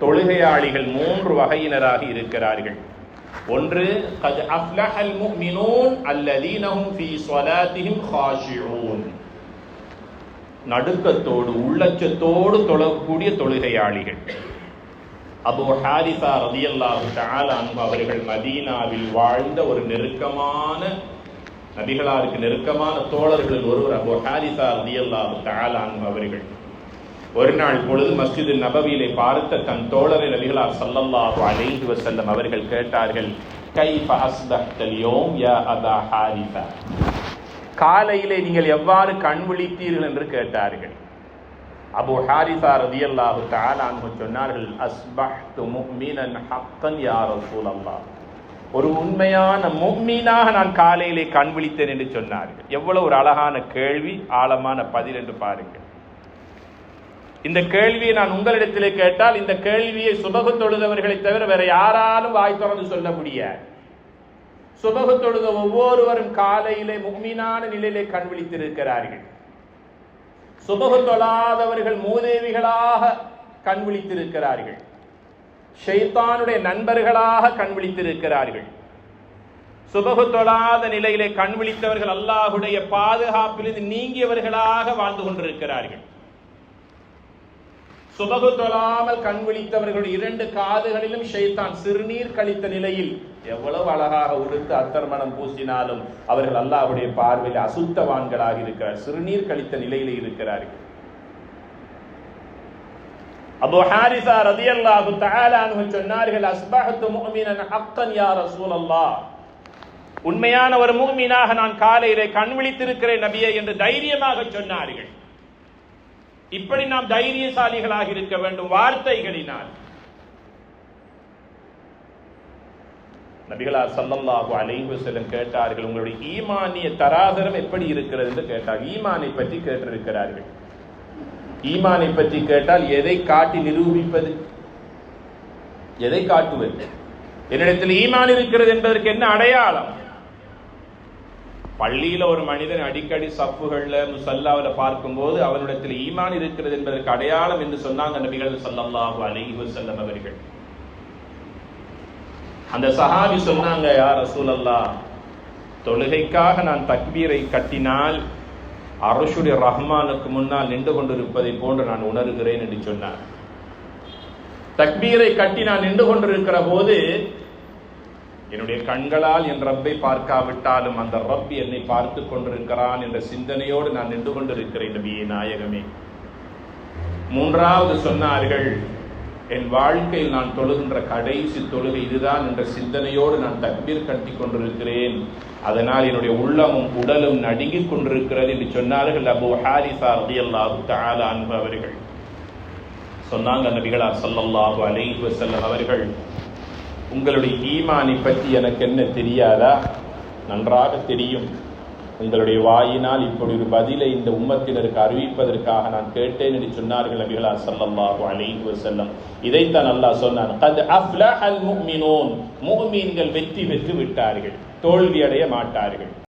தொழுகையாளிகள் மூன்று வகையினராக இருக்கிறார்கள். ஒன்று கத் அஃப்லஹல் முஃமினூன் அல்லதீனஹும் ஃபீ ஸலாத்திஹிம் நடுக்கத்தோடு உள்ளச்சத்தோடு தொழக்கூடிய தொழுகையாளிகள். அபு ஹாரிசா ரதியல்லாஹு தஆலா அவர்கள் மதீனாவில் வாழ்ந்த ஒரு நெருக்கமான நபிகளாருக்கு நெருக்கமான தோழர்களில் ஒருவர் அபோ ஹாரிசா ரதியல்லாஹு தஆலா அவர்கள். ஒரு நாள் பொழுது மஸ்ஜிது நபவியிலே பார்த்த தன் தோழரை நபிகளார் சல்லல்லாஹு அலைஹி வசல்லம் அவர்கள் கேட்டார்கள் கைஃப அஸ்பஹ்தல் யௌம் யா அபா ஹாரிசா காலையிலே நீங்கள் எவ்வாறு கண் விழித்தீர்கள் என்று கேட்டார்கள். அபு ஹாரிசா ரதியல்லாஹு தஆலா சொன்னார்கள் அஸ்பஹ்து முஃமினன் ஹக்கன் யா ரசூலல்லாஹ். ஒரு உண்மையான முக்மீனாக நான் காலையிலே கண் விழித்தேன் என்று சொன்னார்கள். எவ்வளவு ஒரு அழகான கேள்வி ஆழமான பதில் என்று பாருங்கள். இந்த கேள்வியை நான் உங்களிடத்திலே கேட்டால் இந்த கேள்வியை சுபகு தொழுதவர்களை தவிர வேற யாராலும் வாய் திறந்து சொல்ல முடியாது. சுபகு தொழுத ஒவ்வொருவரும் காலையிலே முக்மீனான நிலையிலே கண் விழித்திருக்கிறார்கள். சுபகு தொழாதவர்கள் மூதேவிகளாக கண் விழித்திருக்கிறார்கள். ஷெய்தானுடைய நண்பர்களாக கண் விழித்திருக்கிறார்கள். சுபகு தொழாத நிலையிலே கண் விழித்தவர்கள் அல்லாஹுடைய பாதுகாப்பிலிருந்து நீங்கியவர்களாக வாழ்ந்து கொண்டிருக்கிறார்கள். சுபகு தொழாமல் கண் விழித்தவர்களுடைய இரண்டு காதுகளிலும் ஷைத்தான் சிறுநீர் கழித்த நிலையில் எவ்வளவு அழகாக உடுத்து அத்தர்மணம் பூசினாலும் அவர்கள் அல்லாவுடைய பார்வையில் அசுத்தவான்களாக இருக்கிறார். சிறுநீர் கழித்த நிலையில இருக்கிறார்கள் அபு ஹாரிசா ரதியல்லாஹு தஆலா அன்ஹு சொன்னார்கள் அஸ்பஹத்து முஃமினன் ஹக்கன் யா ரசூலல்லாஹ். உண்மையான ஒரு முகமீனாக நான் காலையிலே கண் விழித்திருக்கிறேன் நபியே என்று தைரியமாக சொன்னார்கள். இப்படி நாம் தைரியசாலிகளாக இருக்க வேண்டும் வார்த்தைகளினால். நபிகளா சல்லல்லாஹு அலைஹு செல்லும் கேட்டார்கள் உங்களுடைய ஈமானிய தராதரம் எப்படி இருக்கிறது? என்று கேட்டார். ஈமானை பற்றி கேட்டிருக்கிறார்கள். ஈமானை பற்றி கேட்டால் எதை காட்டி நிரூபிப்பது? எதை காட்டுவது? என்னிடத்தில் ஈமான் இருக்கிறது என்பதற்கு என்ன அடையாளம்? பள்ளியில ஒரு மனிதன் அடிக்கடி சப்புகள்ல முசல்லாவில பார்க்கும்போது அவனிடத்தில் ஈமான் இருக்கிறது என்பதற்கு அடையாளம் என்று சொன்னாங்க நபிகள் சல்லாஹு அலைஹி செல்லம் அவர்கள். அந்த சஹாபி சொன்னாங்க யார் ரசூலல்லா தொழுகைக்காக நான் தக்பீரை கட்டினால் அரசுடைய ரஹ்மானுக்கு முன்னால் நின்று கொண்டிருப்பதை போன்று நான் உணர்கிறேன் என்று சொன்னார். தக்பீரை கட்டி நான் நின்று கொண்டிருக்கிற போது என்னுடைய கண்களால் என் ரப்பை பார்க்காவிட்டாலும் அந்த ரப் என்னை பார்த்து கொண்டிருக்கிறான் என்ற சிந்தனையோடு நான் நின்று கொண்டிருக்கிறேன் நபியே நாயகமே. மூன்றாவது சொன்னார்கள் என் வாழ்க்கையில் நான் தொழுகின்ற கடைசி தொழுகை இதுதான் என்ற சிந்தனையோடு நான் தக்பீர் கட்டி கொண்டிருக்கிறேன். அதனால் என்னுடைய உள்ளமும் உடலும் நடுங்கிக் கொண்டிருக்கிறது என்று சொன்னார்கள் அபு ஹாரிசா ரலியல்லாஹு தஆலா அவர்கள். சொன்னாங்க நபிகளா சல்லல்லாஹு அலைஹி வசல்லம் அவர்கள் உங்களுடைய ஈமானை பற்றி எனக்கு என்ன தெரியாதா? நன்றாக தெரியும். உங்களுடைய வாயினால் இப்படி ஒரு பதிலை இந்த உம்மத்தினருக்கு அறிவிப்பதற்காக நான் கேட்டேன் என்று சொன்னார்கள் நபிகளா ஸல்லல்லாஹு அலைஹி வஸல்லம். இதைத்தான் அல்லாஹ் சொன்னான் கத் அஃப்லஹல் முஃமினூன். முஃமின்கள் வெற்றி பெற்று விட்டார்கள் தோல்வி அடைய மாட்டார்கள்.